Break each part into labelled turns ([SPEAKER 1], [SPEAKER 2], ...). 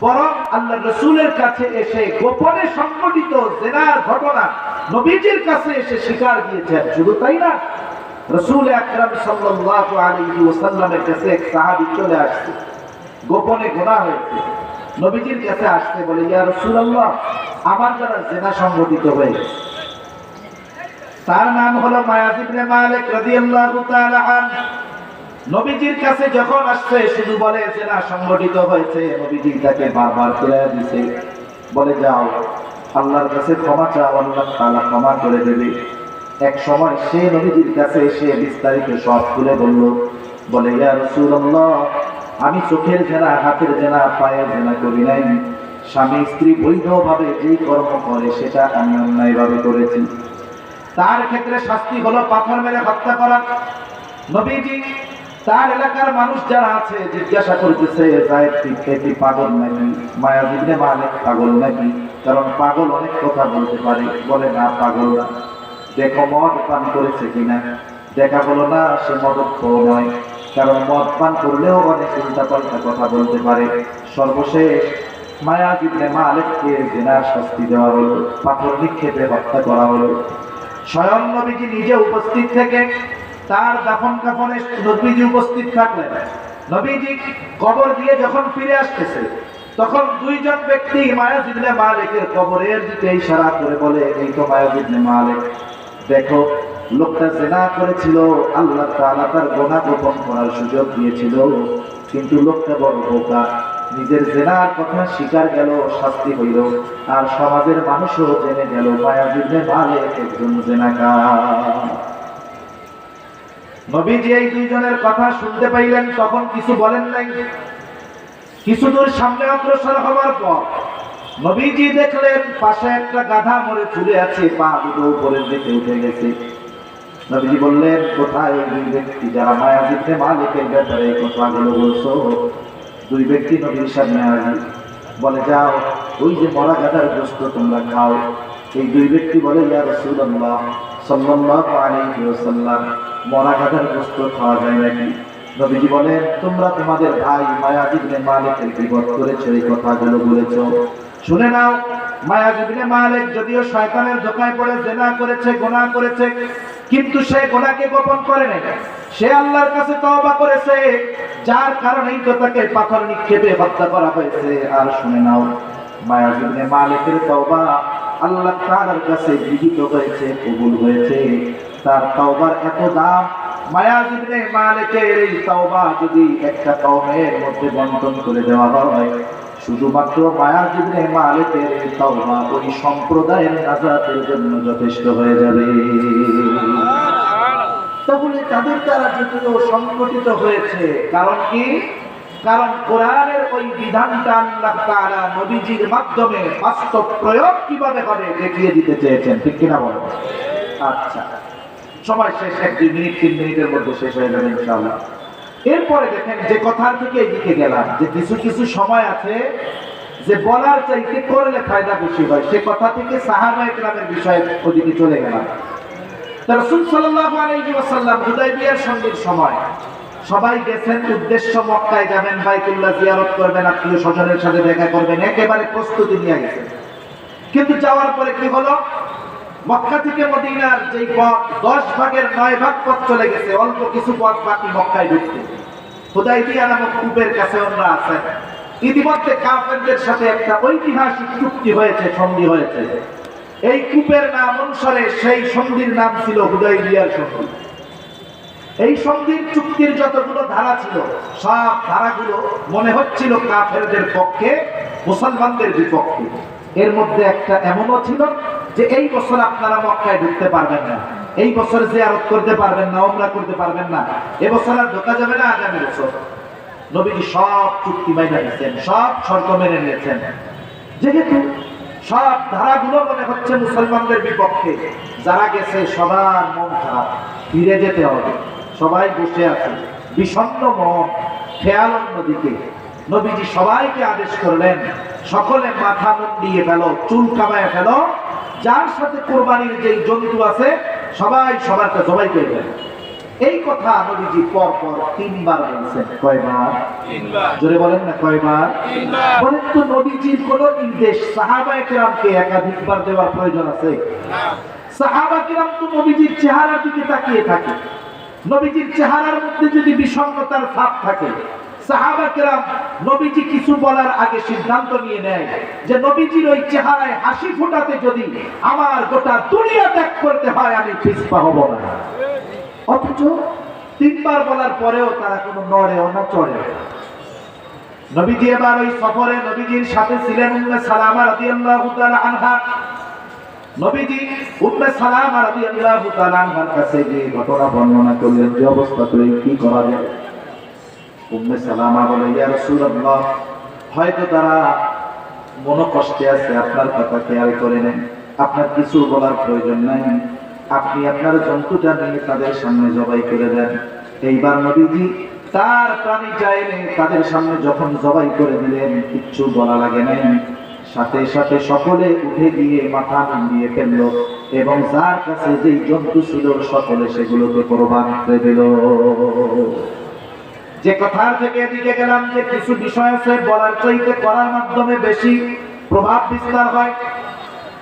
[SPEAKER 1] বরং আল্লাহ রসুলের কাছে এসে গোপনে সংঘটিত জেনার ঘটনা নবীজির কাছে এসে স্বীকার দিয়েছেন। শুধু তাই না, রসুল আকরাম সাল্লাল্লাহু আলাইহি ওয়াসাল্লামের কাছে এক সাহাবী চলে আসছে। গোপনে গোনা হয়েছে। নবীজির কাছে আসতে বলে, ইয়া রাসূলুল্লাহ, আমার দ্বারা জেনা সংঘটিত হয়ে তার নাম হলো মায়াজ ইবনে মালিক রাদিয়াল্লাহু তাআলা আনহু। নবীজির কাছে যখন আসছে, শুধু বলে যে না, সংগঠিত হয়েছে। নবীজি তাকে বারবার ফিরে দিছে। বলে, যাও, আল্লাহর কাছে ক্ষমা চাও, আল্লাহ তাআলা ক্ষমা করে দেবে। এক সময় সে নবীজির কাছে এসে বিস্তারিত সব খুলে বলল, বলে, ইয়া রাসূলুল্লাহ, আমি চোখের জেনা, হাতের জেনা, পায়ের জেনা করি নাই। স্বামী স্ত্রী বৈধভাবে যে কর্ম করে, সেটা আমি অন্যায়ভাবে করেছি। তার ক্ষেত্রে শাস্তি হলো পাথর মেরে হত্যা করা। নবীজি তার এলাকার মানুষ যারা আছে, জিজ্ঞাসা করতেছে কি পাগল নাকি? মায়াজিবনে মালিক পাগল নাকি? কারণ পাগল অনেক কথা বলতে পারে। বলে, না, পাগল না। দেখো, মদ পান করেছে কিনা? দেখা হলো না, সে মদক্ষ নয়। কারণ মদ পান করলেও অনেক উল্টা পাল্টা কথা বলতে পারে। সর্বশেষ মায়াজিবনে মালিককে জেনার শাস্তি দেওয়া হলো, পাথর নিক্ষেপে হত্যা করা হলো। স্বয়ং নবীজি নিজে উপস্থিত থেকে তার দাফন কাফনে নবীজি উপস্থিত থাকলেন। নবীজি কবর দিয়ে যখন ফিরে আসতেছে, তখন দুইজন ব্যক্তি মায়াজিবনে মালিকের কবরের দিকে ইশারা করে বলে, এই তো মায়াজিবনে মালিক, দেখো, লোকটা জেনা করেছিল, আল্লাহ তাআলা তার গোনা গোপন করার সুযোগ দিয়েছিল, কিন্তু লোকটা বড় বোকা। নিজের জেনার কথা স্বীকার গেল, শাস্তি হইল, আর সমাজের মানুষও জেনে গেল মায়াজিবনে মালিক একজন জেনাকার। নবীজি এই দুইজনের কথা শুনতে পাইলেন, তখন কিছু বলেন নাই। কিছু দূর সামনে অগ্রসর হওয়ার পর নবীজি দেখলেন, পাশে একটা গাধা মরে ঝুলে আছে, পা দুটো উপরের দিকে উঠে গেছে। নবীজি বললেন, কোথায় দুই ব্যক্তি যারা মায়াজিতে মালিকের ব্যাপারে এই কথাগুলো বলছো? দুই ব্যক্তি নবীর সামনে আসি, বলে, যাও, ওই যে মরা গাধার গোস্ত তোমরা খাও। এই দুই ব্যক্তি বলে, ইয়া রাসূলুল্লাহ সাল্লাল্লাহু আলাইহি ওয়াসাল্লাম। মরা গাধার গোস্ত খাওয়া যায় নাকি? নবীজি বলেন, তোমরা তোমাদের ভাই মায়াজিবনে মালিকের বিপদ করেছ, এই কথাগুলো বলেছ। শুনে নাও, মায়াজিবনে মালিক যদিও শয়তানের ধোকায় পড়ে, জেনা করেছে গুনাহ করেছে, কিন্তু সে গোনাকে গোপন করে নাই। সে আল্লাহর কাছে তওবা করেছে, যার কারণেই তো তাকে পাথর নিক্ষেপে হত্যা করা হয়েছে। আর শুনে নাও, মায়াজিবনে মালিকের তওবা আল্লাহ তাআলার কাছে গৃহীত হয়েছে কবুল হয়েছে। তার তওবার এত দাম মায়াজিবনে মালিকের এই তওবা যদি একটা কওমের মধ্যে বন্টন করে দেওয়া হয় শুধুমাত্র মায়াজিবনে মালিকের এই তওবা ওই সম্প্রদায়ের নাজাতের জন্য যথেষ্ট হয়ে যাবে। তাহলে তাদের দ্বারা যদিও সংগঠিত হয়েছে? কারণ কি? কারণ কোরআনের ওই বিধানটা আল্লাহ তাআলা নবীজির মাধ্যমে বাস্তব প্রয়োগ কীভাবে হবে দেখিয়ে দিতে চেয়েছেন, ঠিক কিনা বলো? আচ্ছা সময় শেষ, এক দুই মিনিট, তিন মিনিটের মধ্যে শেষ হয়ে যাবে ইনশাআল্লাহ। এরপরে দেখেন যে কথার থেকে এদিকে গেলাম, যে কিছু কিছু সময় আছে যে বলার চাইতে করলে ফায়দা বেশি হয়। সে কথা থেকে সাহাবা ইকরামের বিষয়ে ওদিকে চলে গেলাম। রাসূল সাল্লাল্লাহু আলাইহি ওয়াসাল্লাম হুদায়বিয়ার সন্ধির সময় সবাই গেছেন উদ্দেশ্য মক্কায় যাবেন, বাইতুল্লাহ জিয়ারত করবেন, আত্মীয় স্বজনের সাথে দেখা করবেন, একেবারে প্রস্তুতি নিয়ে গেছেন কিন্তু যাওয়ার পরে কি হলো? মক্কা থেকে মদিনার যেই পথ, দশ ভাগের নয় ভাগ পথ চলে গেছে, অল্প কিছু পথ বাকি মক্কায় ঢুকতে। হুদাইবিয়া নামক কূপের কাছে ওনারা আছেন। ইতিমধ্যে কাফেরদের সাথে একটা ঐতিহাসিক চুক্তি হয়েছে, সন্ধি হয়েছে। এই কূপের নাম অনুসারে সেই সন্ধির নাম ছিল হুদাইবিয়ার সন্ধি। এই সন্ধির চুক্তির যতগুলো ধারা ছিল, সব ধারাগুলো মনে হচ্ছিল কাফেরদের পক্ষে, মুসলমানদের বিপক্ষে। এর মধ্যে একটা এমনও ছিল যে এই বছর আপনারা মক্কায় ঢুকতে পারবেন না। এই বছর জিয়ারত করতে পারবেন না ওমরা করতে পারবেন না। এবছর আর ঢোকা যাবে না আগামী বছর। নবীজি সব চুক্তি মাইনা নিয়েছেন, সব শর্ত মেনে নিয়েছেন। যেহেতু সব ধারাগুলো মনে হচ্ছে মুসলমানদের বিপক্ষে, যারা গেছে সবার মন খারাপ, ফিরে যেতে হবে। সবাই বসে আছে। বিষণ্ণ মন খেয়াল অন্যদিকে। নবীজি সবাইকে আদেশ করলেন সকলে মাথা মুন্ডিয়ে ফেল চুল কামায় ফেল। যার সাথে কোরবানির যেই জন্তু আছে সবাই সবারটা জবাই করে দেন। এই কথা নবীজি পর পর তিনবার বলছেন। কয়বার? জোরে বলেন না কয়বার? বলেন তো নবীজির কোন নির্দেশ সাহাবা একরামকে একাধিকবার দেওয়ার প্রয়োজন আছে? সাহাবা কিরাম তো নবীজির চেহারার দিকে তাকিয়ে থাকে। নবীজির চেহারার মধ্যে যদি বিষণ্ণতার ভাব থাকে, সাহাবা কিরাম নবীজি কিছু বলার আগে সিদ্ধান্ত নিয়ে নেয় যে নবীজির ওই চেহারায় হাসি ফোটাতে যদি আমার গোটা দুনিয়া ত্যাগ করতে হয়, আমি পিছপা হব না। অথচ তিনবার বলার পরেও তারা কোনো নড়েও না চড়েও নবীজি এবার ওই সফরে নবীজির সাথে ছিলেন সালামা রাদিয়াল্লাহু তাআলা আনহা। নবীজি উম্মে সালামা রাদিয়াল্লাহু তাআলা আনহার কাছে যে ঘটনা বর্ণনা করলেন, যে অবস্থা কি করা উম্মে সালামা বলে, ইয়া রাসূলুল্লাহ, হয়তো তারা মনোকষ্টে আছে, আপনার কথা খেয়াল করে নেন। আপনার কিছু বলার প্রয়োজন নাই। আপনি আপনার জন্তুটা নিয়ে তাদের সামনে জবাই করে দেন। এইবার নবীজি তার প্রাণী চাইলে তাদের সামনে যখন জবাই করে দিলেন, কিচ্ছু বলা লাগে নাই। সাথে সাথে সকলে উঠে গিয়ে মাথা নামিয়ে ফেলল এবং যার কাছে যেই জন্তু ছিল সকলে সেগুলোকে কোরবান করে দিল। যে কথার থেকে এদিকে গেলাম যে কিছু বিষয় আছে বলার চাইতে করার মাধ্যমে বেশি প্রভাব বিস্তার হয়।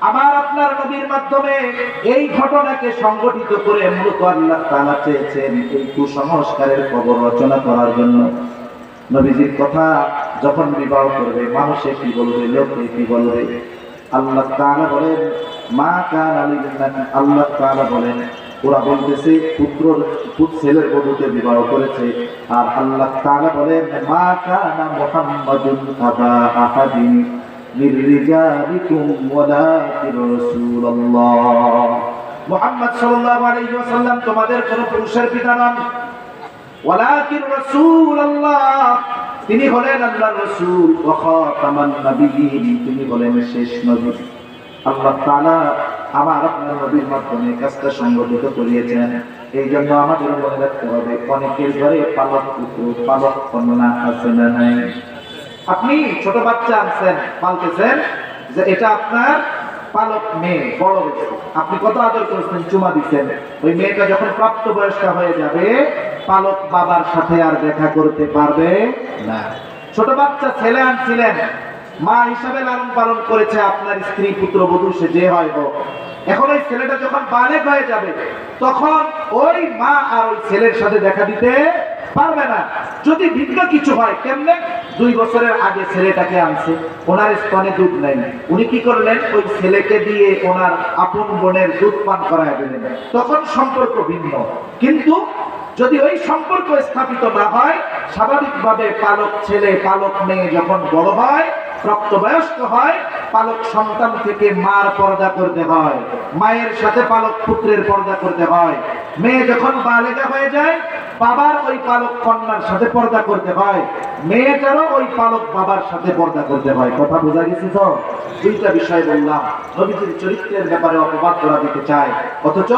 [SPEAKER 1] আমার আপনার নবীর মাধ্যমে এই ঘটনাকে সংগঠিত করে মূলত আল্লাহ তাআলা চেয়েছেন এই কুসংস্কারের খবর রচনা করার জন্য। নবীজির কথা যখন বিবাহ করবে, মানুষে কি বলবে, লোকে কি বলবে? আল্লাহ তাআলা বলেন, মা কান আল্লাহ তাআলা বলেন, ওরা বলতেছে, পুত্র ছেলের বধূকে বিবাহ করেছে আর আল্লাহ তাআলা বলেন, মা কানা মুহাম্মদ তোমাদের কোন পুরুষের পিতা নন। ওয়ালাকিন রাসূলুল্লাহ তিনি হলেন আল্লাহর রাসূল তিনি হলেন শেষ নবী। আল্লাহ আমার আপনার নবীর মাধ্যমে কাজটা সংগঠিত করিয়েছেন। এই জন্য আমাদের মনে রাখতে হবে, অনেকের ঘরে পালক পুত্র, পালক কন্যা আছে না নাই? আপনি ছোট বাচ্চা আনছেন, পালতেছেন, যে এটা আপনার পালক মেয়ে, বড় হয়েছে আপনি কত আদর করেছেন? চুমা দিচ্ছেন। ওই মেয়েটা যখন প্রাপ্ত বয়স্কা হয়ে যাবে, পালক বাবার সাথে আর দেখা করতে পারবে না। ছোট বাচ্চা ছেলে আনছিলেন। মা হিসাবে লালন পালন করেছে আপনার স্ত্রী, পুত্র, বধূ, সে যে হয় হোক। এখন ওই ছেলেটা যখন বালেক হয়ে যাবে, তখন ওই মা আর ওই ছেলের সাথে দেখা দিতে পারবে না। যদি ভিন্ন কিছু হয়, কেমনে? দুই বছরের আগে ছেলেটাকে আনছে। ওনার স্তনে দুধ নেন উনি কি করলেন? ওই ছেলেকে দিয়ে ওনার আপন বোনের দুধ পান করায় দিলেন। তখন সম্পর্ক ভিন্ন। কিন্তু যদি ওই সম্পর্ক স্থাপিত না হয়, স্বাভাবিকভাবে পালক ছেলে, পালক মেয়ে যখন বড় হয় প্রাপ্তবয়স্ক হয়, পালক সন্তান থেকে মার পর্দা করতে হয়, মায়ের সাথে পালক পুত্রের পর্দা করতে হয়। মেয়ে যখন বালেগা হয়ে যায়, বাবার ওই পালক কন্যার সাথে পর্দা করতে হয়। মেয়েটারও ওই পালক বাবার সাথে পর্দা করতে হয়। কথা বোঝা গেছে তো? দুইটা বিষয় বললাম। নবীজির চরিত্রের ব্যাপারে অপবাদ করা দিতে চায়। অথচ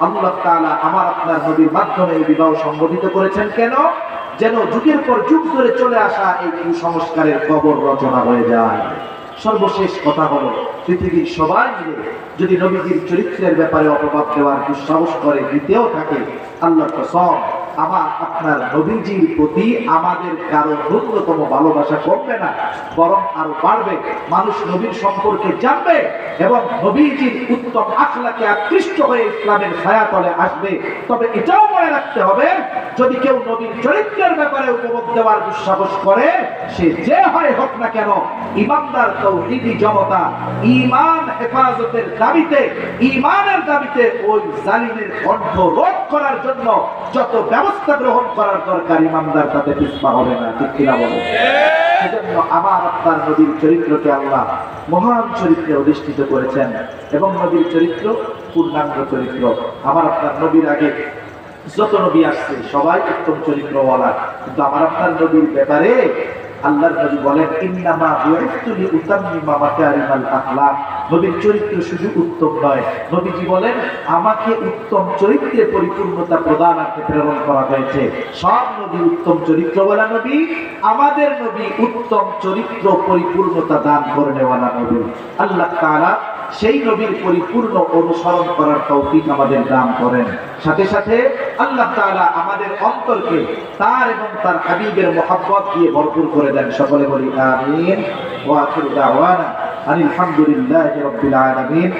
[SPEAKER 1] আল্লাহ তাআলা আমার আপনার নবীর মাধ্যমে বিবাহ সংগঠিত করেছেন কেন? যেন যুগের পর যুগ ধরে চলে আসা এই কুসংস্কারের কবর রচনা হয়ে যায়। সর্বশেষ কথা হলো, পৃথিবীর সবাই মিলে যদি নবীজির চরিত্রের ব্যাপারে অপবাদ দেওয়ার দুঃসাহস করে দিতেও থাকে, আল্লাহ কসম, আমার আপনার নবীজির প্রতি আমাদের কারও ন্যূনতম ভালোবাসা কমবে না, বরং আরও বাড়বে। মানুষ নবীর সম্পর্কে জানবে এবং নবীজির উত্তম আখলাকে আকৃষ্ট হয়ে ইসলামের ছায়া তলে আসবে। তবে এটাও মনে রাখতে হবে, যদি কেউ নবীর চরিত্রের ব্যাপারে উপভোগ দেওয়ার দুঃসাহস করে, সে যে হয় হোক না কেন, ইমানদার তৌহিদি জনতা, ইমান হেফাজতের দাবিতে, ইমানের দাবিতে ওই জালিমের কণ্ঠ রোধ করার জন্য যত ব্যবস্থা গ্রহণ করার দরকার, ইমানদার তাতে পিছপা হবে না, ঠিক কিনা বলে? সেজন্য আমার আপনার নদীর চরিত্রকে আল্লাহ মহান চরিত্রে অধিষ্ঠিত করেছেন এবং নদীর চরিত্র পূর্ণাঙ্গ চরিত্র। আমার আপনার নবীর আগে যত নবী আসছে সবাই উত্তম চরিত্রওয়ালা। কিন্তু আমার আপনার নবীর ব্যাপারে আল্লাহর নবী বলেন, ইন্নামা নবীর চরিত্র শুধু উত্তম নয়। নবীজি বলেন, আমাকে উত্তম চরিত্রে পরিপূর্ণতা প্রদানার্থে প্রেরণ করা হয়েছে। সব নবী উত্তম চরিত্রওয়ালা নবী, আমাদের নবী উত্তম চরিত্র পরিপূর্ণতা দান করে নেওয়ালা নবী আল্লাহ তাআলা সেই নবীর পরিপূর্ণ অনুসরণ করার তৌফিক আমাদের দান করেন। সাথে সাথে আল্লাহ তাআলা আমাদের অন্তরকে তার এবং তার হাবিবের মোহাব্বত দিয়ে ভরপুর করে দেন। সকলে বলি, আমিন। ওয়া আখিরু দাওয়ানা। আলহামদুলিল্লাহি রাব্বিল আলামিন।